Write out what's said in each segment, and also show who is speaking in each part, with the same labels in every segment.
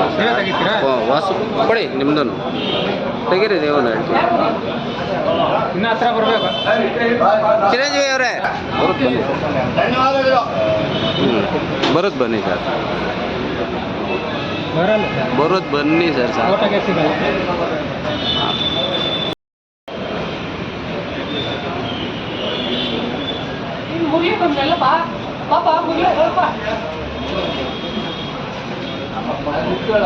Speaker 1: ಅಷ್ಟೇ ವಾಸು. ಕೊಡಿ ನಿಮ್ದನ್ನು. ತೆಗೀರಿ
Speaker 2: ಇನ್ನ ಹತ್ರ ಬರ್ಬೇಕು.
Speaker 1: ಚಿರಂಜೀವಿ ಅವರೇ. ಬರುತ್ತೆ ಬನ್ನಿ ಸರ್. ಬರೋದು ಬನ್ನಿ ಸರ್ ಸರ್.
Speaker 3: ಪಾಪ Gracias.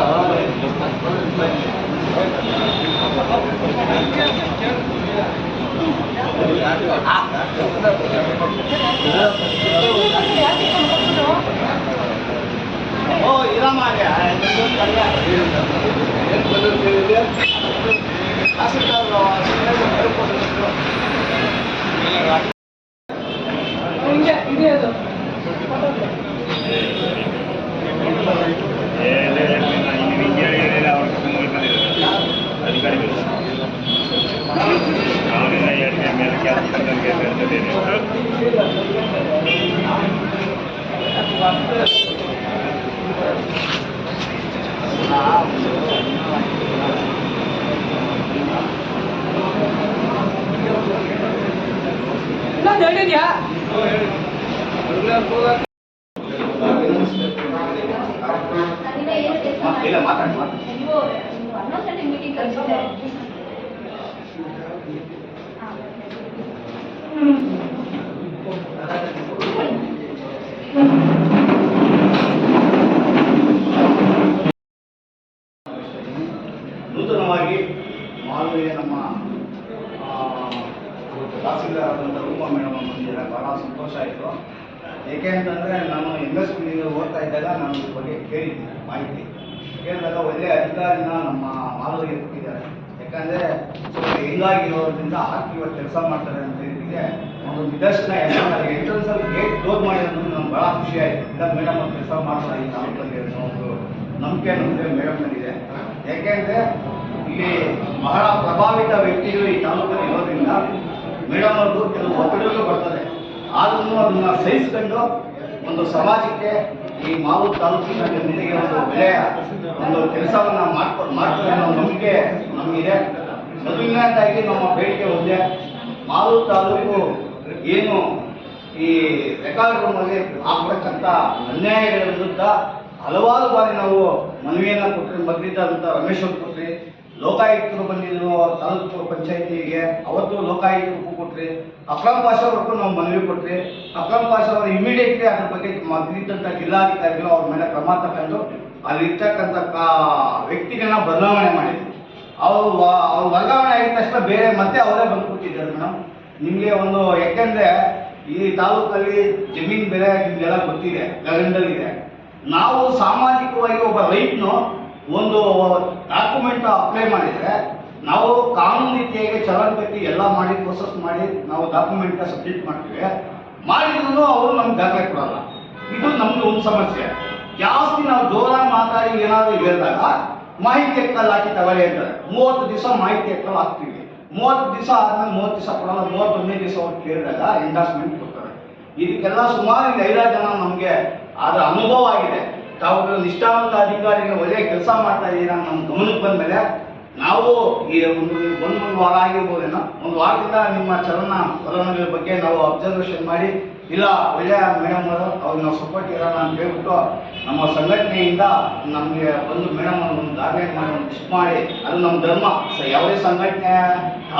Speaker 3: ಹೇಳಿದ್ಯಾ
Speaker 4: ಇಲ್ಲ ಮಾತಾಡಿ ಮಾತಾಡಿ
Speaker 5: ನೀವು ಹನ್ನೊಂದು ಗಂಟೆ ಮೀಟಿಂಗ್ ಕಳಿಸಿದ್ದಾರೆ
Speaker 4: ನೂತನವಾಗಿ ಮಾಲ್ವೆಯ ನಮ್ಮ ಆ, ತಹಸೀಲ್ದಾರ್ ಆದಂಥ ರೂಪಾ ಮೇಡಮ್ ಬಂದಿದ್ದಾರೆ. ಬಹಳ ಸಂತೋಷ ಆಯಿತು. ಏಕೆ ಅಂತಂದರೆ ನಾನು ಎಂ ಎಸ್ ಓದ್ತಾ ಇದ್ದಾಗ ನಾನು ಇದ್ರ ಬಗ್ಗೆ ಕೇಳಿದ್ದೆ ಮಾಹಿತಿ. ಕೇಳಿದಾಗ ಒಳ್ಳೆಯ ಅಧಿಕಾರಿನ ನಮ್ಮ ಮಾಲ್ವಿಗೆ ಕೊಟ್ಟಿದ್ದಾರೆ ಯಾಕಂದರೆ ಸ್ವಲ್ಪ ಹೆಂಗಾಗಿರೋದ್ರಿಂದ ಆಕ್ಟಿವ್ ಕೆಲಸ ಮಾಡ್ತಾರೆ ಅಂತ ಹೇಳಿದ್ರೆ ಒಂದು ನಿದರ್ಶನ ಎಂಟ್ರೆನ್ಸ್ ಎಂಟ್ರೆನ್ಸಲ್ಲಿ ಗೇಟ್ ಕ್ಲೋಸ್ ಮಾಡಿರೋದು ನಮ್ಗೆ ಭಾಳ ಖುಷಿ ಆಯಿತು. ಇಲ್ಲ ಮೇಡಮ್ ಅವ್ರು ಕೆಲಸ ಮಾಡ್ತಾರೆ ಈ ತಾಲೂಕಲ್ಲಿ ಅನ್ನೋ ಒಂದು ನಂಬಿಕೆ ನಮಗೆ ಮೇಡಮ್ ಮೇಲಿದೆ ಯಾಕೆಂದರೆ ಇಲ್ಲಿ ಬಹಳ ಪ್ರಭಾವಿತ ವ್ಯಕ್ತಿಗಳು ಈ ತಾಲೂಕಲ್ಲಿ ಇರೋದ್ರಿಂದ ಮೇಡಮ್ ಅವ್ರದ್ದು ಕೆಲವು ಒತ್ತಡಗಳು ಬರ್ತದೆ. ಆದ್ರೂ ಅದನ್ನ ಸಹಿಸಿಕೊಂಡು ಒಂದು ಸಮಾಜಕ್ಕೆ ಈ ಮಾವು ತಾಲೂಕಿನ ಜನತೆಗೆ ಒಂದು ಬೆಲೆಯ ಒಂದು ಕೆಲಸವನ್ನ ಮಾಡ್ಕೊ, ಮಾಡ್ತಾರೆ ಅನ್ನೋ ನಂಬಿಕೆ ನಮಗಿದೆ. ಮೊದಲನೇದಾಗಿ ನಮ್ಮ ಬೇಡಿಕೆ ಒಂದೇ. ಮಾವು ತಾಲೂಕು ಏನು ಈ ರೆಕಾರ್ಡ್ ರೂಮಲ್ಲಿ ಆಗ್ತಕ್ಕಂಥ ಅನ್ಯಾಯಗಳ ವಿರುದ್ಧ ಹಲವಾರು ಬಾರಿ ನಾವು ಮನವಿಯನ್ನು ಕೊಟ್ಟರೆ ಮೊದಲಿದ್ದಂಥ ರಮೇಶ್ ಅವ್ರು ಕೊಟ್ರಿ. ಲೋಕಾಯುಕ್ತರು ಬಂದಿದ್ರು ತಾಲೂಕು ಪಂಚಾಯತಿಗೆ, ಅವತ್ತು ಲೋಕಾಯುಕ್ತರು ಕೊಟ್ರಿ, ಅಕ್ರಮ್ ಪಾಷ ಅವ್ರಿಗೂ ನಾವು ಮನವಿ ಕೊಟ್ರಿ, ಅಕ್ರಮ್ ಪಾಷ ಅವರು ಇಮಿಡಿಯೇಟ್ಲಿ ಅದ್ರ ಬಗ್ಗೆ ಮೊದಲಿದ್ದಂಥ ಜಿಲ್ಲಾಧಿಕಾರಿಗಳು ಅವ್ರ ಮೇಲೆ ಕ್ರಮ ತಗೊಂಡು ಅಲ್ಲಿರ್ತಕ್ಕಂಥ ವ್ಯಕ್ತಿಗಳನ್ನ ಬದಲಾವಣೆ ಮಾಡಿದ್ರು. ಅವರು ಅವ್ರು ವರ್ಗಾವಣೆ ಆಗಿದ ತಕ್ಷಣ ಬೇರೆ ಮತ್ತೆ ಅವರೇ ಬಂದು ಬಂದ್ಬಿಟ್ಟಿದ್ದಾರೆ ಮೇಡಮ್ ನಿಮಗೆ ಒಂದು, ಯಾಕೆಂದ್ರೆ ಈ ತಾಲೂಕಲ್ಲಿ ಜಮೀನ್ ಬೆಲೆ ನಿಮಗೆಲ್ಲ ಗೊತ್ತಿದೆ, ಗಗನದಲ್ಲಿದೆ. ನಾವು ಸಾಮಾಜಿಕವಾಗಿ ಒಬ್ಬ ರೈತನು ಒಂದು ಡಾಕ್ಯುಮೆಂಟ್ ಅಪ್ಲೈ ಮಾಡಿದರೆ ನಾವು ಕಾನೂನು ರೀತಿಯಾಗಿ ಚಲನಪಟ್ಟಿ ಎಲ್ಲ ಮಾಡಿ ಪ್ರೊಸೆಸ್ ಮಾಡಿ ನಾವು ಡಾಕ್ಯುಮೆಂಟ್ ಸಬ್ಮಿಟ್ ಮಾಡ್ತೀವಿ. ಮಾಡಿದ್ರು ಅವರು ನಮ್ಗೆ ದಾಖಲೆ ಕೊಡಲ್ಲ. ಇದು ನಮ್ದು ಒಂದು ಸಮಸ್ಯೆ. ಜಾಸ್ತಿ ನಾವು ಜೋರಾಗಿ ಮಾತಾಡಿ ಏನಾದರೂ ಹೇಳಿದಾಗ ಮಾಹಿತಿ ಎಕ್ಕಲ್ಲಿ ಹಾಕಿ ತಗೊಳ್ಳಿ ಅಂತಾರೆ ಮೂವತ್ತು ದಿವಸ ಮಾಹಿತಿ ಎಕ್ಕಲ್ಲಿ ಹಾಕ್ತೀವಿ. ಮೂವತ್ತು ದಿವಸ ಆದ್ಮೇಲೆ ಮೂವತ್ತು ದಿವಸ ಕೊಡಲ್ಲ, ಮೂವತ್ತೊಂದನೇ ದಿವಸ ಅವ್ರು ಕೇಳಿದಾಗ ಎಂಡಾಸ್ಮೆಂಟ್ ಕೊಡ್ತಾರೆ. ಇದಕ್ಕೆಲ್ಲ ಸುಮಾರು ಐದಾರು ಜನ ನಮಗೆ ಅದರ ಅನುಭವ ಆಗಿದೆ. ತಾವು ನಿಷ್ಠಾವಂತ ಅಧಿಕಾರಿಗಳು ಒಳ್ಳೆಯ ಕೆಲಸ ಮಾಡ್ತಾ ಇದ್ದೀರಾ ನಮ್ಮ ಗಮನಕ್ಕೆ ಬಂದಮೇಲೆ ನಾವು ಈ ಒಂದು ಒಂದು ಒಂದು ವಾರ ಆಗಿರ್ಬೋದೇನೋ, ಒಂದು ವಾರದಿಂದ ನಿಮ್ಮ ಚಲನ ವಲನಗಳ ಬಗ್ಗೆ ನಾವು ಅಬ್ಸರ್ವೇಷನ್ ಮಾಡಿ, ಇಲ್ಲ ಒಳ್ಳೆಯ ಮೇಡಮ್ ಅವರು ಅವ್ರಿಗೆ ನಾವು ಸಪೋರ್ಟ್ ಇರೋಣ ಅಂತ ಹೇಳ್ಬಿಟ್ಟು ನಮ್ಮ ಸಂಘಟನೆಯಿಂದ ನಮಗೆ ಒಂದು ಮೇಡಮ್ ಅವ್ರು ಒಂದು ಗಾರ್ಮೆಂಟ್ ಮಾಡಿ, ಒಂದು ವಿಶ್ ಮಾಡಿ, ಅದು ನಮ್ಮ ಧರ್ಮ. ಸೊ ಯಾವುದೇ ಸಂಘಟನೆ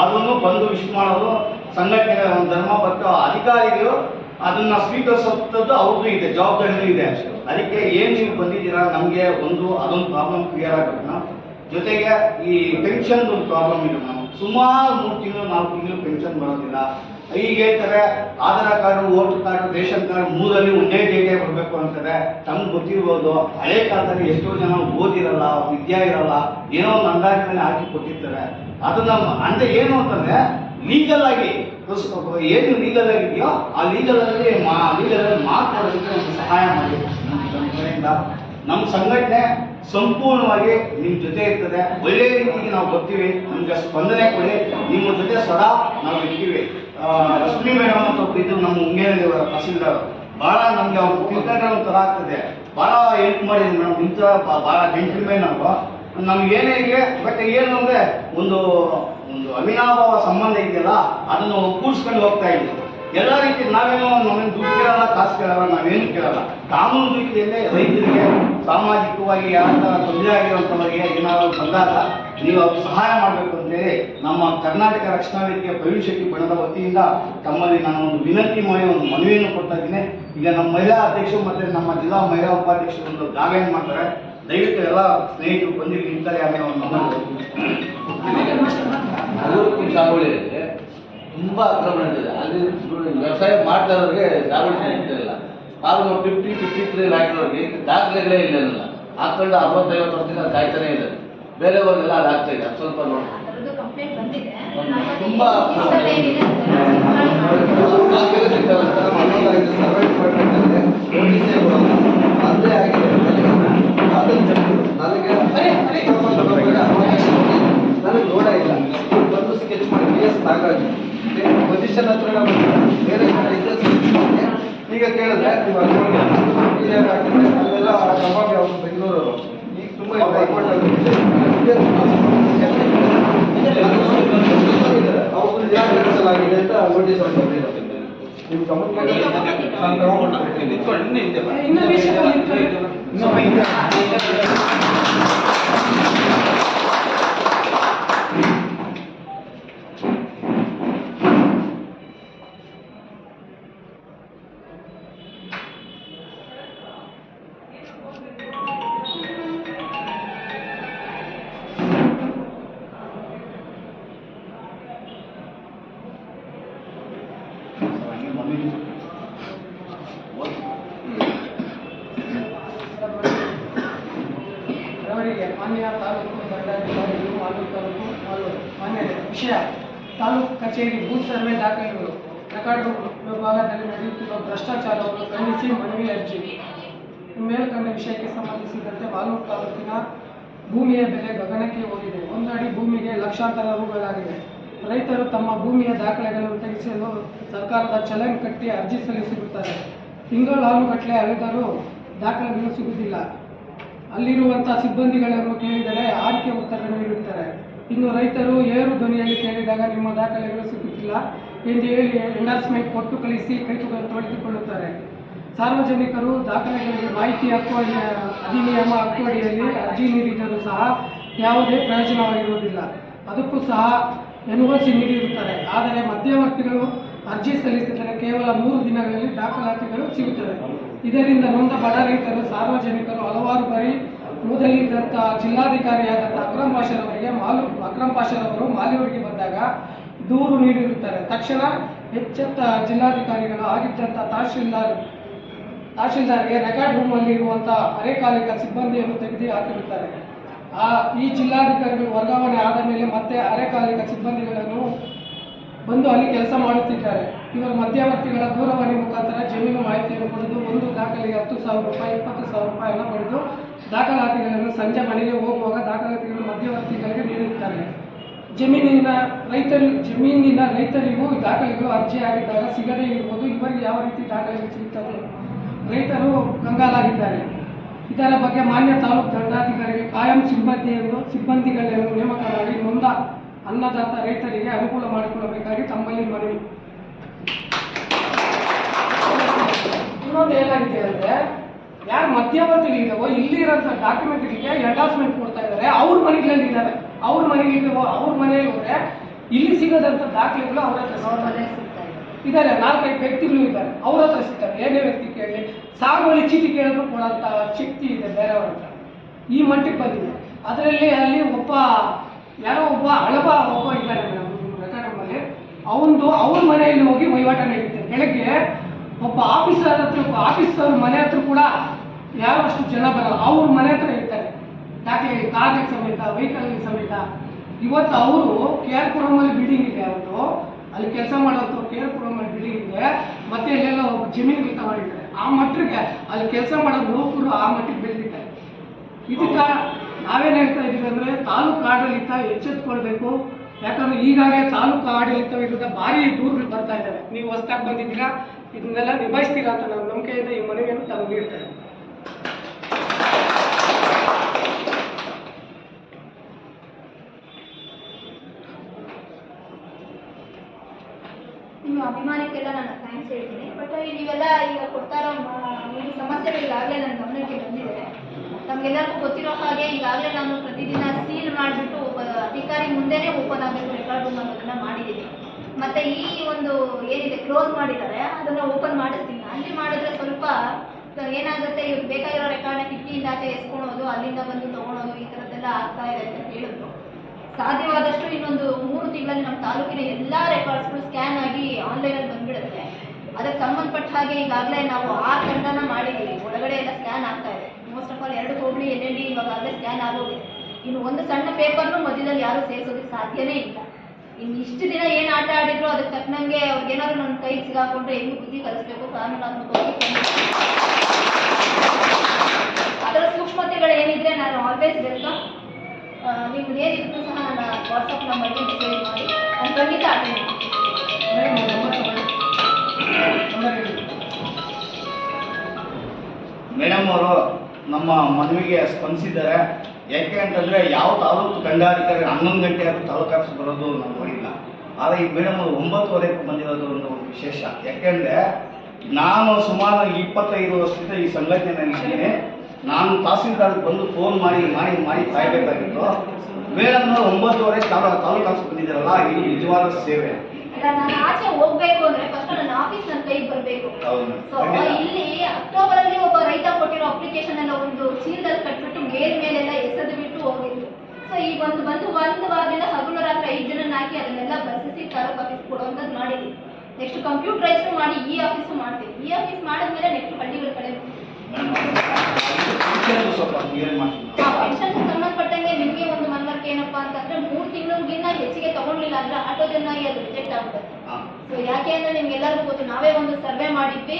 Speaker 4: ಆದ್ರೂ ಬಂದು ವಿಶ್ ಮಾಡೋದು ಸಂಘಟನೆ ಒಂದು ಧರ್ಮ ಬಟ್ಟು ಅಧಿಕಾರಿಗಳು ಅದನ್ನು ಸ್ವೀಕರಿಸುವಂಥದ್ದು ಅವ್ರದ್ದು ಇದೆ, ಜವಾಬ್ದಾರಿನೂ ಇದೆ ಅದಕ್ಕೆ ಏನು ನೀವು ಬಂದಿದ್ದೀರಾ? ನಮಗೆ ಒಂದು ಅದೊಂದು ಪ್ರಾಬ್ಲಮ್ ಕ್ಲಿಯರ್ ನಾವು ಜೊತೆಗೆ ಈ ಪೆನ್ಷನ್ ಒಂದು ಪ್ರಾಬ್ಲಮ್ ಇದೆ ನಾವು ಸುಮಾರು ಮೂರು ತಿಂಗಳು, ನಾಲ್ಕು ತಿಂಗಳು ಪೆನ್ಷನ್ ಬರೋದಿಲ್ಲ. ಈಗ ಹೇಳ್ತಾರೆ, Aadhaar card, voter card, ration card ಮೂರಲ್ಲಿ ಒಂದೇ ಡೇಟೆ ಬರಬೇಕು ಅಂತಾರೆ. ತಮ್ಗೆ ಗೊತ್ತಿರ್ಬೋದು, ಹಳೆ ಕಾಲದಲ್ಲಿ ಎಷ್ಟೋ ಜನ ಓದಿರಲ್ಲ, ವಿದ್ಯಾ ಇರಲ್ಲ, ಏನೋ ಒಂದು ಅಂದಾಜಿನಲ್ಲಿ ಹಾಕಿ ಕೊಟ್ಟಿರ್ತಾರೆ. ಅದನ್ನ ಅಂದ್ರೆ ಏನು ಅಂತಂದ್ರೆ ಲೀಗಲ್ ಆಗಿ ಏನು ಲೀಗಲ್ ಆಗಿದೆಯೋ, ಆ ಲೀಗಲ್ ಅಲ್ಲಿ ಲೀಗಲ್ ಅಲ್ಲಿ ಮಾತಾಡೋದಕ್ಕೆ ಸಹಾಯ ಮಾಡಿ ನಮ್ಮ ಸಂಘಟನೆ ಸಂಪೂರ್ಣವಾಗಿ ನಿಮ್ಮ ಜೊತೆ ಇರ್ತದೆ. ಒಳ್ಳೆ ರೀತಿಗೆ ನಾವು ಬರ್ತೀವಿ. ನಮ್ಗೆ ಸ್ಪಂದನೆ ಕೊಡಿ. ನಿಮ್ಮ ಜೊತೆ ಸದಾ ನಾವು ಇರ್ತೀವಿ. ಲಕ್ಷ್ಮೀ ಮೇಡಮ್ ಅಂತ ಒಬ್ರು ಇದ್ರು ನಮ್ಮ ಉಂಗೇನಲ್ಲಿ ತಹಸೀಲ್ದಾರ್. ಭಾಳ ನಮಗೆ ಅವ್ರು ತಿಳ್ಕೊಂಡ್ರೆ ಒಂಥರ ಆಗ್ತದೆ. ಭಾಳ ಹೆಲ್ಪ್ ಮಾಡಿದ್ರು ಮೇಡಮ್. ಇಂಥ ಭಾಳ ನಾವು ಅವರು. ಏನೇ ಇದೆ ಬಟ್ ಏನು ಅಂದರೆ ಒಂದು ಒಂದು ಅವಿನಾಭಾವ ಸಂಬಂಧ ಇದೆಯಲ್ಲ, ಅದನ್ನು ಕೂಡಿಸ್ಕೊಂಡು ಹೋಗ್ತಾ ಇದ್ದೀವಿ ಎಲ್ಲ ರೀತಿ ನಾವೇನೋ ನಮ್ಮನ್ನು ದುಡ್ಡು ಕೇಳಲ್ಲ, ಕಾಸು ಕೇಳಲ್ಲ, ನಾವೇನು ಕೇಳಲ್ಲ. ಕಾನೂನು ರೀತಿಯಲ್ಲೇ ರೈತರಿಗೆ ಸಾಮಾಜಿಕವಾಗಿ ಯಾರ ತೊಂದರೆ ಆಗಿರುವಂಥವರಿಗೆ ಏನಾದರೂ ಬಂದಾಗ ನೀವು ಅದು ಸಹಾಯ ಮಾಡಬೇಕು ಅಂತೇಳಿ ನಮ್ಮ ಕರ್ನಾಟಕ ರಕ್ಷಣಾ ವೇದಿಕೆ ಪ್ರವೀಣ್ ಶೆಟ್ಟಿ ಬಣದ ವತಿಯಿಂದ ತಮ್ಮಲ್ಲಿ ನಾನು ಒಂದು ವಿನಂತಿ ಮಾಡಿ ಒಂದು ಮನವಿಯನ್ನು ಕೊಡ್ತಾ ಇದ್ದೀನಿ. ಈಗ ನಮ್ಮ ಮಹಿಳಾ ಅಧ್ಯಕ್ಷರು ಮತ್ತು ನಮ್ಮ ಜಿಲ್ಲಾ ಮಹಿಳಾ ಉಪಾಧ್ಯಕ್ಷರು ಒಂದು ಜಾಗರಣೆ ಮಾಡ್ತಾರೆ? ದಯವಿಟ್ಟು ಎಲ್ಲ ಸ್ನೇಹಿತರು ಬಂದು ನಿಂತಾರೆ ಆಮೇಲೆ ಒಂದು
Speaker 6: ತುಂಬಾ ಅಕ್ರಮ ನಡೀತಿದೆ ಅಲ್ಲಿ ವ್ಯವಸಾಯ ಮಾಡ್ತಾ ಇರೋರಿಗೆ ದಾಖಲೆ ಇಲ್ಲ ನಾವು ಫಿಫ್ಟಿ ಫಿಫ್ಟಿ ತ್ರೀ ಹಾಕಿರೋರಿಗೆ ದಾಖಲೆಗಳೇ ಇಲ್ಲ ಹಾಕೊಂಡು ಅರವತ್ತೈವತ್ತು ವರ್ಷದಿಂದ ಕಾಯ್ತಾನೆ ಇದೆ ಬೇರೆಯವ್ರಿಗೆಲ್ಲ ಅದು ಆಗ್ತಾ ಇದೆ ಅದು ಸ್ವಲ್ಪ ನೋಡಿ ತುಂಬ
Speaker 7: ಅದೇ ಆಗಿದೆ ನನಗೆ ನನಗೆ ನೋಡ ಇಲ್ಲ ಬಂದು ಸ್ಕೆಚ್ ಮಾಡಿ ಎಸ್ ನಾಗರಾಜ್ ಪೊಸಿಷನ್ ಹತ್ರ ಬೇರೆ ಈಗ ಕೇಳಿದ್ರೆ ನೀವು ಅಲ್ಲೆಲ್ಲ ಕಬಾಬ್ ಯಾವುದು ಬೆಂಗಳೂರು ಈಗ ತುಂಬ ಹೈಕೋರ್ಟ್ ಅವ್ರು ನಿರಾಕರಿಸಲಾಗಿದೆ ಅಂತ ನೀವು ನಿಮ್ಮ
Speaker 3: ಕಚೇರಿ ಭೂ ಸರ್ವೆ ದಾಖಲೆಗಳು. ರೆಕಾರ್ಡ್ ವಿಭಾಗದಲ್ಲಿ ನಡೆಯುತ್ತಿರುವ ಭ್ರಷ್ಟಾಚಾರವನ್ನು ಖಂಡಿಸಿ ಮನವಿ ಅರ್ಜಿ. ಮೇಲ್ಕಂಡ ವಿಷಯಕ್ಕೆ ಸಂಬಂಧಿಸಿದಂತೆ ಬಾಲೂರು ತಾಲೂಕಿನ ಭೂಮಿಯ ಬೆಲೆ ಗಗನಕ್ಕೆ ಹೋಗಿದೆ. ಒಂದು ಅಡಿ ಭೂಮಿಗೆ ಲಕ್ಷಾಂತರ ರೂಗಳಾಗಿದೆ. ರೈತರು ತಮ್ಮ ಭೂಮಿಯ ದಾಖಲೆಗಳನ್ನು ತೆಗೆಸಲು ಸರ್ಕಾರದ ಚಲನ್ ಕಟ್ಟಿ ಅರ್ಜಿ ಸಲ್ಲಿಸಿರುತ್ತಾರೆ. ತಿಂಗಳಾನುಗಟ್ಟಲೆ ಅಲೆದರೂ ದಾಖಲೆಗಳು ಸಿಗುವುದಿಲ್ಲ. ಅಲ್ಲಿರುವಂತಹ ಸಿಬ್ಬಂದಿಗಳನ್ನು ಕೇಳಿದರೆ ಆರ್ಕೆ ಉತ್ತರ ನೀಡುತ್ತಾರೆ. ಇನ್ನು ರೈತರು ಏರು ಧ್ವನಿಯಲ್ಲಿ ಕೇಳಿದಾಗ ನಿಮ್ಮ ದಾಖಲೆಗಳು ಸಿಗುತ್ತಿಲ್ಲ ಎಂದು ಹೇಳಿ ಎಂಡಾರ್ಸ್ಮೆಂಟ್ ಕೊಟ್ಟು ಕಳಿಸಿ ಕೈ ತುಗ- ತೊಳೆದುಕೊಳ್ಳುತ್ತಾರೆ. ಸಾರ್ವಜನಿಕರು ದಾಖಲೆಗಳಿಗೆ ಮಾಹಿತಿ ಹಕ್ಕು ಅಧಿನಿಯಮ ಹಕ್ಕು ಅಡಿಯಲ್ಲಿ ಅರ್ಜಿ ನೀಡಿದರೂ ಸಹ ಯಾವುದೇ ಪ್ರಯೋಜನವಾಗಿರುವುದಿಲ್ಲ. ಅದಕ್ಕೂ ಸಹ ಎನ್ಒಸಿ ನೀಡಿರುತ್ತಾರೆ. ಆದರೆ ಮಧ್ಯವರ್ತಿಗಳು ಅರ್ಜಿ ಸಲ್ಲಿಸಿದರೆ ಕೇವಲ ಮೂರು ದಿನಗಳಲ್ಲಿ ದಾಖಲಾತಿಗಳು ಸಿಗುತ್ತವೆ. ಇದರಿಂದ ನೊಂದ ಬಡ ರೈತರು, ಸಾರ್ವಜನಿಕರು ಹಲವಾರು ಬಾರಿ ಮೊದಲಿದ್ದಂಥ ಜಿಲ್ಲಾಧಿಕಾರಿಯಾದಂಥ ಅಕ್ರಮ್ ಪಾಷರವರಿಗೆ ಮಾಲು, ಅಕ್ರಮ್ ಪಾಷರವರು ಮಾಲಿಯವರಿಗೆ ಬಂದಾಗ ದೂರು ನೀಡಿರುತ್ತಾರೆ. ತಕ್ಷಣ ಹೆಚ್ಚೆತ್ತ ಜಿಲ್ಲಾಧಿಕಾರಿಗಳು ಆಗಿದ್ದಂಥ ತಹಶೀಲ್ದಾರ್, ತಹಶೀಲ್ದಾರ್ಗೆ ರೆಕಾರ್ಡ್ ರೂಮಲ್ಲಿ ಇರುವಂಥ ಅರೆಕಾಲಿಕ ಸಿಬ್ಬಂದಿಯನ್ನು ತೆಗೆದು ಹಾಕಿರುತ್ತಾರೆ. ಆ, ಈ ಜಿಲ್ಲಾಧಿಕಾರಿಗಳು ವರ್ಗಾವಣೆ ಆದ ಮೇಲೆ ಮತ್ತೆ ಅರೆಕಾಲಿಕ ಸಿಬ್ಬಂದಿಗಳನ್ನು ಬಂದು ಅಲ್ಲಿ ಕೆಲಸ ಮಾಡುತ್ತಿದ್ದಾರೆ. ಇವರು ಮಧ್ಯವರ್ತಿಗಳ ದೂರವಾಣಿ ಮುಖಾಂತರ ಜಮೀನು ಮಾಹಿತಿಯನ್ನು ಪಡೆದು ಒಂದು ದಾಖಲೆಗೆ ಹತ್ತು ಸಾವಿರ ರೂಪಾಯಿ, ಇಪ್ಪತ್ತು ಸಾವಿರ ರೂಪಾಯಿಯನ್ನು ಪಡೆದು ದಾಖಲಾತಿಗಳನ್ನು ಸಂಜೆ ಮನೆಗೆ ಹೋಗುವಾಗ ದಾಖಲಾತಿಗಳು ಮಧ್ಯವರ್ತಿಗಳಿಗೆ ನೀಡುತ್ತಾರೆ ಜಮೀನಿನ ರೈತರು, ಜಮೀನಿನ ರೈತರಿಗೂ ದಾಖಲೆಗಳು ಅರ್ಜಿ ಆಗಿದ್ದಾಗ ಸಿಗದೇ ಇರ್ಬೋದು ಇವರಿಗೆ ಯಾವ ರೀತಿ ದಾಖಲೆಗಳು ಸಿಗುತ್ತವೆ? ರೈತರು ಕಂಗಾಲಾಗಿದ್ದಾರೆ. ಇದರ ಬಗ್ಗೆ ಮಾನ್ಯ ತಾಲೂಕು ದಂಡಾಧಿಕಾರಿಗೆ ಕಾಯಂ ಸಿಬ್ಬಂದಿಯನ್ನು ಸಿಬ್ಬಂದಿಗಳನ್ನು ನೇಮಕ ಮಾಡಿ ನೊಂದ ಅನ್ನದಾತ ರೈತರಿಗೆ ಅನುಕೂಲ ಮಾಡಿಕೊಳ್ಳಬೇಕಾಗಿ ತಮ್ಮಲ್ಲಿ ಮನವಿ. ಇನ್ನೊಂದು ಏನಾಗಿದೆ ಅಂದ್ರೆ ಯಾರು ಮಧ್ಯವರ್ತಿಗಳಿದಾವೋ ಇಲ್ಲಿ ಇರೋಂಥ ಡಾಕ್ಯುಮೆಂಟ್ಗಳಿಗೆ ಎಂಡಾರ್ಸ್ಮೆಂಟ್ ಕೊಡ್ತಾ ಇದ್ದಾರೆ ಅವ್ರ ಮನೆಗಳಲ್ಲಿ ಇದ್ದಾರೆ ಅವ್ರ ಮನೆಗಳಿಗೆ ಅವ್ರ ಮನೆಯಲ್ಲಿ ಹೋದ್ರೆ ಇಲ್ಲಿ ಸಿಗೋದಂಥ ದಾಖಲೆಗಳು ಅವ್ರ ಹತ್ರ ಇದ್ದಾರೆ ನಾಲ್ಕೈದು ವ್ಯಕ್ತಿಗಳು ಇದ್ದಾರೆ. ಅವ್ರ ಹತ್ರ ಸಿಗ್ತಾರೆ. ಏನೇ ವ್ಯಕ್ತಿ ಕೇಳಿ, ಸಾಗುವಳಿ ಚೀಟಿ ಕೇಳಿದ್ರು ಕೊಡೋಂಥ ಶಕ್ತಿ ಇದೆ ಬೇರೆಯವ್ರ ಹತ್ರ. ಈ ಮಟ್ಟಿಗೆ ಬಂದಿದೆ. ಅದರಲ್ಲಿ ಅಲ್ಲಿ ಒಬ್ಬ, ಯಾರೋ ಒಬ್ಬ ಹಳಬ ಒಬ್ಬ ಇದ್ದಾರೆ ರೆಕಾರ್ಡಲ್ಲಿ ಅವನು ಅವ್ರ ಮನೆಯಲ್ಲಿ ಹೋಗಿ ವಹಿವಾಟ ನಡೀತಾರೆ ಬೆಳಗ್ಗೆ ಒಬ್ಬ ಆಫೀಸರ್ ಹತ್ರ, ಒಬ್ಬ ಆಫೀಸರ್ ಮನೆ ಹತ್ರ ಕೂಡ ಯಾರು ಅಷ್ಟು ಜನ ಬರಲ್ಲ. ಅವ್ರ ಮನೆ ಹತ್ರ ಇರ್ತಾರೆ. ಯಾಕೆ? ಕಾರ್ಗೆ ಸಮೇತ ವೆಹಿಕಲ್ ಸಮೇತ. ಇವತ್ತು ಅವರು ಕೆ ಆರ್ ಪುರಮಲ್ಲಿ ಬಿಲ್ಡಿಂಗ್ ಇದೆ ಅವರು ಅಲ್ಲಿ ಕೆಲಸ ಮಾಡೋದು ಕೆ ಆರ್ ಪುರಮಲ್ಲಿ ಬಿಲ್ಡಿಂಗ್ ಇದೆ. ಮತ್ತೆ ಅಲ್ಲೆಲ್ಲ ಜಮೀನುಗಳು ಮಾಡಿದ್ದಾರೆ ಆ ಮಟ್ಟಿಗೆ ಅಲ್ಲಿ ಕೆಲಸ ಮಾಡೋದು ನೌಕರು ಆ ಮಟ್ಟಿಗೆ ಬೆಳೆದಿದ್ದಾರೆ ಇದಕ್ಕ ನಾವೇನು ಹೇಳ್ತಾ ಇದ್ದೀವಿ ಅಂದ್ರೆ ತಾಲೂಕು ಆಡಳಿತ ಎಚ್ಚೆತ್ಕೊಳ್ಬೇಕು. ಯಾಕಂದ್ರೆ ಈಗಾಗಲೇ ತಾಲೂಕು ಆಡಳಿತ ವಿರುದ್ಧ ಭಾರಿ ದೂರುಗಳು ಬರ್ತಾ ಇದ್ದಾವೆ. ನೀವು ಹೊಸ್ದಾಗಿ ಬಂದಿದ್ದೀರಾ? ಇದನ್ನೆಲ್ಲ ನಿಭಾಯಿಸ್ತೀರಾ ಅಂತ ನಾವು ನಂಬಿಕೆಯಿಂದ ಈ ಮನವಿಯನ್ನು ತಾವು ನೀಡ್ತೇವೆ
Speaker 5: ನಿಮ್ಮ ಅಭಿಮಾನಕ್ಕೆಲ್ಲ ನಾನು ಥ್ಯಾಂಕ್ಸ್ ಹೇಳ್ತೀನಿ. ಬಟ್ ನೀವೆಲ್ಲ ಈಗ ಕೊಡ್ತಾ ಇರೋ ಮ- ಈ ಸಮಸ್ಯೆಗಳು ಈಗಾಗಲೇ ನನ್ನ ಗಮನಕ್ಕೆ ಬಂದಿದೆ. ನಮಗೆಲ್ಲರಿಗೂ ಗೊತ್ತಿರೋ ಹಾಗೆ ಈಗಾಗಲೇ ನಾನು ಪ್ರತಿದಿನ ಸೀಲ್ ಮಾಡಿಬಿಟ್ಟು ಅಧಿಕಾರಿ ಮುಂದೆನೇ ಓಪನ್ ಆಗಬೇಕು ರೆಕಾರ್ಡ್ ರೂಮ್ ಅನ್ನೋದನ್ನ ಮಾಡಿದ್ದೀನಿ. ಮತ್ತೆ ಈ ಒಂದು ಏನಿದೆ ಕ್ಲೋಸ್ ಮಾಡಿದ್ದಾರೆ, ಅದನ್ನ ಓಪನ್ ಮಾಡಿಸ್ತೀನಿ. ಅಲ್ಲಿ ಮಾಡಿದ್ರೆ ಸ್ವಲ್ಪ ಏನಾಗುತ್ತೆ? ಇವ್ರು ಬೇಕಾಗಿರೋ ರೆಕಾರ್ಡ್ನ ಕಿಟಕಿಯಿಂದ ಆಚೆ ಎಸ್ಕೊಳೋದು, ಅಲ್ಲಿಂದ ಬಂದು ತಗೊಳೋದು, ಈ ಥರದ್ದೆಲ್ಲ ಆಗ್ತಾ ಇದೆ ಅಂತ ಹೇಳಿದ್ರು ಸಾಧ್ಯವಾದಷ್ಟು ಇನ್ನೊಂದು ಮೂರು ತಿಂಗಳಲ್ಲಿ ನಮ್ಮ ತಾಲೂಕಿನ ಎಲ್ಲ ರೆಕಾರ್ಡ್ಸ್ಗಳು ಸ್ಕ್ಯಾನ್ ಆಗಿ ಆನ್ಲೈನಲ್ಲಿ ಬಂದ್ಬಿಡುತ್ತೆ. ಅದಕ್ಕೆ ಸಂಬಂಧಪಟ್ಟ ಹಾಗೆ ಈಗಾಗಲೇ ನಾವು ಆ ತಂಡನ ಮಾಡಿದ್ದೀವಿ. ಒಳಗಡೆ ಎಲ್ಲ ಸ್ಕ್ಯಾನ್ ಆಗ್ತಾ ಇದೆ. ಮೋಸ್ಟ್ ಆಫ್ ಆಲ್ ಎರಡು ಹೋಗ್ಲಿ ಎಲ್ ಎಲ್ ಡಿ ಸ್ಕ್ಯಾನ್ ಆಗೋಗಿದೆ. ಇನ್ನು ಒಂದು ಸಣ್ಣ ಪೇಪರ್ನು ಮಧ್ಯದಲ್ಲಿ ಯಾರು ಸೇರಿಸೋದಕ್ಕೆ ಸಾಧ್ಯನೇ ಇಲ್ಲ. ಇನ್ನು ಇಷ್ಟು ದಿನ ಏನು ಆಟ ಆಡಿದ್ರು, ಅದಕ್ಕೆ ತಕ್ಕನಂಗೆ ಅವ್ರಿಗೆ ಏನಾದ್ರು ನನ್ನ ಕೈ ಸಿಗಾಕೊಂಡ್ರೆ ಹೆಂಗೆ ಬುದ್ಧಿ ಕಲಿಸ್ಬೇಕು. ಕಾನೂನಾತ್ಮಕವಾಗಿ ಅದರ ಸೂಕ್ಷ್ಮತೆಗಳು ಏನಿದ್ರೆ ನಾನು ಆಲ್ವೇಸ್ ವೆಲ್ಕಮ್ ನೀವು ಏನಿದ್ರು ಸಹ ನನ್ನ ವಾಟ್ಸಪ್ ನಂಬರ್ಗೆ ಮೆಸೇಜ್ ಮಾಡಿ, ನಾನು ಖಂಡಿತ ಅಟೆಂಡ್
Speaker 3: ಮೇಡಮ್ ಅವರು
Speaker 4: ನಮ್ಮ ಮನವಿಗೆ ಸ್ಪಂದಿಸಿದ್ದಾರೆ. ಯಾಕೆ ಅಂತಂದ್ರೆ ಯಾವ ತಾಲೂಕು ದಂಡಾಧಿಕಾರಿ ಹನ್ನೊಂದು ಗಂಟೆ ಆದರೂ ತಾಲೂಕು ಆಫೀಸ್ ಬರೋದು ನಾವು ನೋಡಿಲ್ಲ. ಆದರೆ ಈ ಮೇಡಮ್ ಅವರು ಒಂಬತ್ತುವರೆಗೆ ಬಂದಿರೋದು ಒಂದು ವಿಶೇಷ. ಯಾಕೆಂದ್ರೆ ನಾನು ಸುಮಾರು ಇಪ್ಪತ್ತೈದು ವರ್ಷದಿಂದ ಈ ಸಂಘಟನೆಯಲ್ಲಿ ನಾನು ತಹಸೀಲ್ದಾರ್ಗೆ ಬಂದು ಫೋನ್ ಮಾಡಿ ಮಾಡಿ ಮಾಡಿ ಕಾಯ್ಬೇಕಾಗಿತ್ತು. ವೇಳಂದ್ರೆ ಒಂಬತ್ತುವರೆ ತಾಲೂಕು ತಾಲೂಕು ಆಫೀಸ್ ಬಂದಿದ್ದಾರಲ್ಲ ಇಲ್ಲಿ ನಿಜವಾದ ಸೇವೆ.
Speaker 5: ಆಚೆ ಹೋಗ್ಬೇಕು ಅಂದ್ರೆ ಫಸ್ಟ್ ನನ್ನ ಆಫೀಸ್ ನನ್ನ ಕೈಗೆ ಬರಬೇಕು. ಇಲ್ಲಿ ಅಕ್ಟೋಬರ್ ಅಲ್ಲಿ ಒಬ್ಬ ರೈತ ಕೊಟ್ಟಿರೋ ಅಪ್ಲಿಕೇಶನ್ ಎಲ್ಲ ಒಂದು ಚೀಲದಲ್ಲಿ ಕಟ್ಬಿಟ್ಟು ಮೇಲ್ ಮೇಲೆಲ್ಲ ಎಸೆದು ಬಿಟ್ಟು ಹೋಗಿತ್ತು ಸೊ ಈಗ ಒಂದು ಬಂದು ಒಂದು ವಾರದಿಂದ ಹಗಲು ರಾತ್ರಿ ಐದು ಜನ ಹಾಕಿ ಅದನ್ನೆಲ್ಲ ಬರೆಸಿ ತಾಲೂಕು ಆಫೀಸ್ ಕೊಡುವಂಥದ್ದು ಮಾಡಿದ್ವಿ. ನೆಕ್ಸ್ಟ್ ಕಂಪ್ಯೂಟರೈಸ್ ಮಾಡಿ ಈ ಆಫೀಸ್ ಮಾಡ್ತೀವಿ. ಈ ಆಫೀಸ್ ಮಾಡಿದ್ಮೇಲೆ ನೆಕ್ಸ್ಟ್ ಹಳ್ಳಿಗಳ ಕಡೆ. ಪೆನ್ಷನ್ ಸಂಬಂಧಪಟ್ಟಂಗೆ ನಿಮಗೆ ಒಂದು ಮನವರಿಕೆ ಏನಪ್ಪಾ ಅಂತಂದ್ರೆ ಮೂರು ತಿಂಗಳಿಗಿನ್ನ ಹೆಚ್ಚಿಗೆ ತಗೊಂಡಿಲ್ಲ ಅಂದ್ರೆ ಆಟೋದನ್ನಾಗಿ ಅದು ರಿಜೆಕ್ಟ್ ಆಗುತ್ತೆ. ಸೊ ಯಾಕೆ ಅಂದ್ರೆ ನಿಮ್ಗೆಲ್ಲರಿಗೂ ಗೊತ್ತು ನಾವೇ ಒಂದು ಸರ್ವೆ ಮಾಡಿದ್ವಿ.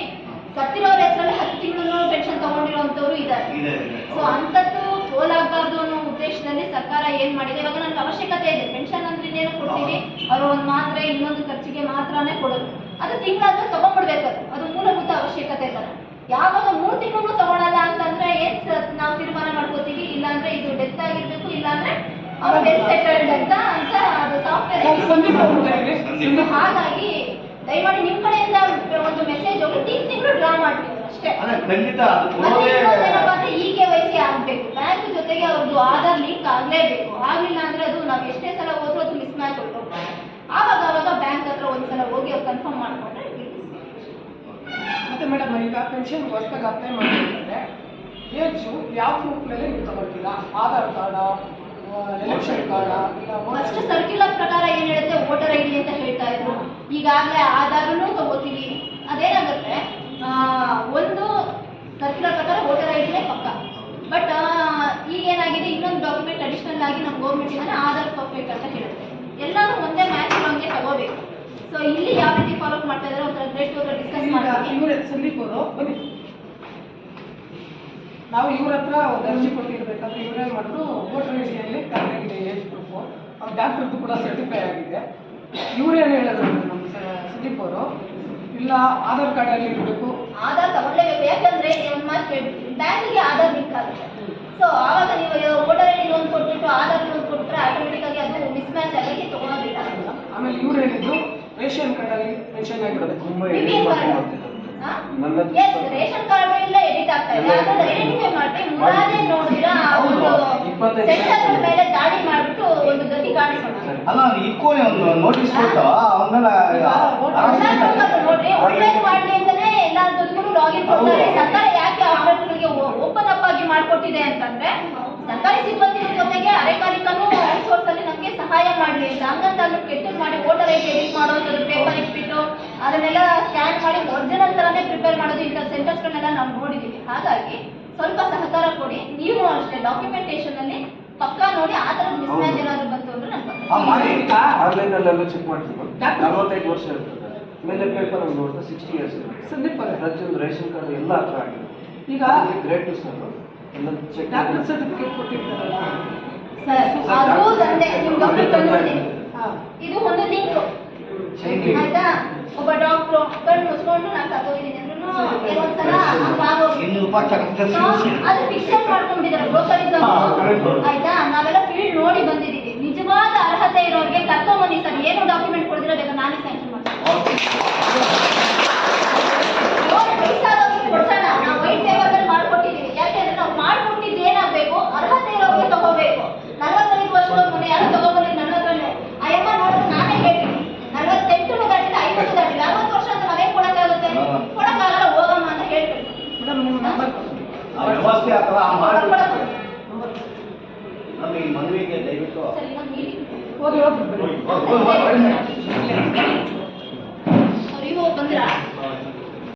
Speaker 5: ಸತ್ತಿರೋರ ಹೆಸರಲ್ಲಿ ಹತ್ತು ತಿಂಗಳು ಪೆನ್ಷನ್ ತಗೊಂಡಿರೋಂಥವ್ರು ಇದ್ದಾರೆ.
Speaker 4: ಇದೆ ಇದೆ
Speaker 5: ಸೊ ಅಂಥದ್ದು ಸೋಲಾಗಬಾರ್ದು ಅನ್ನೋ ಉದ್ದೇಶದಲ್ಲಿ ಸರ್ಕಾರ ಏನ್ ಮಾಡಿದೆ? ಇವಾಗ ನನ್ಗೆ ಅವಶ್ಯಕತೆ ಇದೆ. ಪೆನ್ಷನ್ ಅಂದ್ರೆ ಇನ್ನೇನು ಕೊಡ್ತೀವಿ. ಅವರು ಒಂದ್ ಮಾತ್ರೆ ಇನ್ನೊಂದು ಖರ್ಚಿಗೆ ಮಾತ್ರನೇ ಕೊಡೋದು. ಅದು ತಿಂಗಳಾದ್ರೂ ತಗೊಂಡ್ಬಿಡ್ಬೇಕು ಅದು. ಅದು ಮೂಲಭೂತ ಅವಶ್ಯಕತೆ ಇಲ್ಲ ಯಾವಾಗ ಮೂರ್ ತಿಂಗಳು ತಗೊಳಲ್ಲ ಅಂತಂದ್ರೆ ಏನ್ ನಾವು ತೀರ್ಮಾನ ಮಾಡ್ಕೋತೀವಿ? ಇಲ್ಲಾಂದ್ರೆ ಇದು ಡೆತ್ ಆಗಿರ್ಬೇಕು ಇಲ್ಲಾಂದ್ರೆ ಅವ್ರ ವೆಲ್ ಸೆಟಲ್ಡ್ ಅಂತ ಅಂತ ಅದು ಸಾಫ್ಟ್ವೇರ್. ಹಾಗಾಗಿ ದಯಮಾಡಿ ನಿಮ್ ಕಡೆಯಿಂದ ಒಂದು ಮೆಸೇಜ್ ಹೋಗಿ ತಿಂಗ್ ತಿಂಗಳು ಡ್ರಾ ಮಾಡ್ತೀವಿ ಅಷ್ಟೇ.
Speaker 4: ಅದೇ ಖಂಡಿತ ಅದು
Speaker 5: ಮತ್ತೆ
Speaker 4: ಕೊಡೋದೇ
Speaker 5: ಇನ್ನೊಂದೇನಪ್ಪ ಅಂದ್ರೆ ಈ ಕೆ ವೈ ಸಿ ಆಗ್ಬೇಕು. ಬ್ಯಾಂಕ್ ಜೊತೆಗೆ ಅವ್ರದ್ದು ಆಧಾರ್ ಲಿಂಕ್ ಆಗ್ಲೇಬೇಕು. ಆಗ್ಲಿಲ್ಲ ಅಂದ್ರೆ ಅದು ನಾವ್ ಎಷ್ಟೇ ಸಲ ಆವಾಗ ಆವಾಗ ಬ್ಯಾಂಕ್ ಹತ್ರ ಒಂದ್ಸಲ ಹೋಗಿ ಅವ್ರು ಕನ್ಫರ್ಮ್ ಮಾಡ್ಕೊಂಡ್ರೆ
Speaker 3: ಮತ್ತೆ ಮೇಡಮ್ ಈಗ ಪೆನ್ಷನ್ ಹೊಸದಾಗಿ ಅಪ್ಲೈ ಮಾಡಬೇಕಂದ್ರೆ ಏಜು ಯಾವ ಪ್ರೂಫ್ ಮೇಲೆ ನೀವು ತಗೊಳ್ತೀರಾ? ಆಧಾರ್ ಕಾರ್ಡ ಎಲೆಕ್ಷನ್ ಕಾರ್ಡ ಇಲ್ಲ
Speaker 5: ಫಸ್ಟ್ ಸರ್ಕ್ಯುಲರ್ ಪ್ರಕಾರ ಏನ್ ಹೇಳುತ್ತೆ? ವೋಟರ್ ಐ ಡಿ ಅಂತ ಹೇಳ್ತಾ ಇದ್ರು. ಈಗಾಗಲೇ ಆಧಾರನೂ ತಗೋತೀವಿ. ಅದೇನಾಗುತ್ತೆ? ಒಂದು ಸರ್ಕ್ಯುಲರ್ ಪ್ರಕಾರ ವೋಟರ್ ಐ ಡಿನೇ ಪಕ್ಕ. ಬಟ್ ಈಗ ಏನಾಗಿದೆ? ಇನ್ನೊಂದು ಡಾಕ್ಯುಮೆಂಟ್ ಅಡಿಷನಲ್ ಆಗಿ ನಮ್ಮ ಗೌರ್ಮೆಂಟ್ ಇಂದಾನೆ ಆಧಾರ್ ಪರ್ಫೆಕ್ಟ್ ಅಂತ ಹೇಳುತ್ತೆ. ಎಲ್ಲಾನು ಒಂದೇ ಮ್ಯಾಚ್ ಹಂಗೆ ತಗೋಬೇಕು. ಸೊ ಇಲ್ಲಿ ಯಾವ ರೀತಿ ಫಾಲೋ ಮಾಡ್ತಾ ಇದ್ದಾರೆ ಒಂಥರ ಗ್ರೇಟ್ ಡಿಸ್ಕಸ್
Speaker 3: ಈಗ
Speaker 5: ಮಾಡ್ತೀವಿ
Speaker 3: ಇವರೇ ಸಂದೀಪ್ ಅವರು ಬನ್ನಿ. ನಾವು ಇವ್ರ ಹತ್ರ ಒಂದು ಅರ್ಜಿ ಕೊಟ್ಟಿರ್ಬೇಕಾದ್ರೆ ಇವರೇನ್ ಮಾಡಿದ್ರು ವೋಟರ್ ಐಡಿಯಲ್ಲಿ ಕರೆಕ್ಟ್ ಆಗಿದೆ ಏಜ್ ಪ್ರೂಫ್ ಅವ್ರ ಡಾಕ್ಟರ್ದು ಕೂಡ ಸರ್ಟಿಫೈ ಆಗಿದೆ. ಇವ್ರೇನು ಹೇಳಿದ್ರು ನಮ್ಮ ಸುದೀಪ್ ಅವರು? ಇಲ್ಲ ಆಧಾರ್ ಕಾರ್ಡ್ ಅಲ್ಲಿ ಇರಬೇಕು.
Speaker 5: ಆಧಾರ್ ತಗೊಳ್ಳೇಬೇಕು ಯಾಕಂದ್ರೆ ಬ್ಯಾಂಕಿಗೆ ಆಧಾರ್ ಲಿಂಕ್ ಆಗುತ್ತೆ ಸೊ ಆವಾಗ ನೀವು ವೋಟರ್ ಐ ಡಿ ಲೋನ್ ಕೊಟ್ಬಿಟ್ಟು ಆಧಾರ್ ಲೋನ್ ಕೊಟ್ಬಿಟ್ರೆ ಆಟೋಮೆಟಿಕ್ ಆಗಿ ಅದು ಮಿಸ್ ಮ್ಯಾಚ್ ಆಗಿ ತಗೊಳೋದಿಲ್ಲ
Speaker 3: ಹೇಳಿದ್ದು ರೇಷನ್ ಕಾರ್ಡ್ ಅಲ್ಲಿ ಮೆನ್ಷನ್ ಆಗಿರೋದು
Speaker 5: ಎಸ್ ರೇಷನ್ ಕಾರ್ಡ್ ಇಲ್ಲ ಎಡಿಟ್ ಆಗ್ತಾ ಇದೆ ಅದನ್ನ ಐಡೆಂಟಿಫೈ ಮಾಡಿ ಮುರಾದೆ ನೋಡಿದ್ರ ಒಂದು
Speaker 7: ಇಪ್ಪತ್ತೈದು
Speaker 5: ಸೆಂಟರ್ ಮೇಲೆ ದಾಳಿ ಮಾಡಿಬಿಟ್ಟು ಒಂದು ಗತಿ ಕಾಣಿಸೋಣ
Speaker 4: ಅಲ್ಲ ಇಕ್ಕೋನೆ ಒಂದು ನೋಟಿಸ್ ಕೊಟ್ಟು
Speaker 5: ಎಲ್ಲಾದ್ರೂ ನೋಡ್ರಿ ಆನ್ಲೈನ್ ಮಾಡ್ಲಿ ಅಂತಾನೆ ಎಲ್ಲಾದ್ರೂ ಲಾಗಿನ್ ಕೊಡ್ತಾರೆ ಸರ್ಕಾರ ಯಾಕೆ ಆಡಳಿತಗಳಿಗೆ ಓಪನ್ ಅಪ್ ಆಗಿ ಮಾಡ್ಕೊಟ್ಟಿದೆ ಅಂತಂದ್ರೆ ಸರ್ಕಾರಿ ಸಿಬ್ಬಂದಿ ಜೊತೆಗೆ ಅರೆಕಾಲಿಕನು ಔಟ್ಸೋರ್ಸ್ ಅಲ್ಲಿ ನಮಗೆ ಸಹಾಯ ಮಾಡಲಿ ಅಂತ ಹಂಗಂತ ಅದನ್ನ ಕೆಟ್ಟದ್ ಮಾಡಿ ವೋಟರ್ ಐಡಿ ಎಡಿಟ್ ಮಾಡೋದು ಪೇಪರ್ ಇಟ್ಬಿಟ್ಟು ಅದನ್ನೆಲ್ಲ ಸ್ಕ್ಯಾನ್ ಮಾಡಿ ಒರಿಜಿನಲ್ ತರನೇ ಪ್ರಿಪೇರ್ ಮಾಡೋದು ಇಂಥ ಸೆಂಟರ್ಸ್ಗಳನ್ನೆಲ್ಲ ನಾವು ನೋಡಿದ್ದೀವಿ ಹಾಗಾಗಿ ಸ್ವಲ್ಪ ಸಹಕಾರ ಕೊಡಿ. ನೀವು ಅಷ್ಟೇ ಡಾಕ್ಯುಮೆಂಟೇಶನ್ ಅಲ್ಲಿ ಪಕ್ಕಾ ನೋಡಿ ಆ ಥರದ ಮಿಸ್ಮ್ಯಾಚ್ ಏನಾದ್ರು ಬಂತು ಅಂದ್ರೆ ನಾನು
Speaker 4: ಹಾ, ಮಾಡಿ.
Speaker 7: ಆನ್ಲೈನ್ ಅಲ್ಲೆಲ್ಲ ಚೆಕ್ ಮಾಡ್ತೀವಿ ನಲವತ್ತೈದು ವರ್ಷ ಇರ್ತದೆ. ಮೇಲೆ ಪೇಪರ್ ಅಲ್ಲಿ ನೋಡಿದ್ರೆ ಸಿಕ್ಸ್ಟಿ ಇಯರ್ಸ್
Speaker 3: ಸಂದೀಪ್
Speaker 7: ಪ್ರತಿಯೊಂದು ರೇಷನ್ ಕಾರ್ಡ್ ಎಲ್ಲ ಹತ್ರ ಆಗಿದೆ.
Speaker 3: ಈಗ
Speaker 7: ಗ್ರೇಟ್ ಸರ್ ಎಲ್ಲ ಚೆಕ್
Speaker 3: ಡಾಕ್ಟರ್ ಸರ್ಟಿಫಿಕೇಟ್ ಕೊಟ್ಟಿರ್ತಾರಲ್ಲ.
Speaker 5: ಸರ್ ಅದು ತಂದೆ ನಿಮ್ ಗಮನಕ್ಕೆ ತಂದಿದ್ದೀನಿ ಇದು ಒಂದು ಲಿಂಕ್ ಆಯ್ತಾ? ಒಬ್ಬ ಡಾಕ್ಟ್ರು ಕಣ್ಣು ಮುಚ್ಕೊಂಡು ನಾನು ಸತ್ತೋಗಿದ್ದೀನಿ ಅಂದ್ರೂ So, ಅದು ಫಿಕ್ಸೆಡ್ ಮಾಡ್ಕೊಂಡಿದ್ದಾರೆ ಬ್ರೋಕರಿಸಮ್ ಆಯ್ತಾ? ನಾವೆಲ್ಲ ಫೀಲ್ಡ್ ನೋಡಿ ಬಂದಿದ್ದೀವಿ. ನಿಜವಾದ ಅರ್ಹತೆ ಇರೋರಿಗೆ ಕರ್ಕೊಂಬನ್ನಿ ಸರ್. ಏನು ಡಾಕ್ಯುಮೆಂಟ್ ಕೊಡಿದ್ರೆ ಬೇಕಾದ್ರೆ ನಾನೇ ಸ್ಯಾಂಕ್ಷನ್ ಮಾಡ್ತೀನಿ.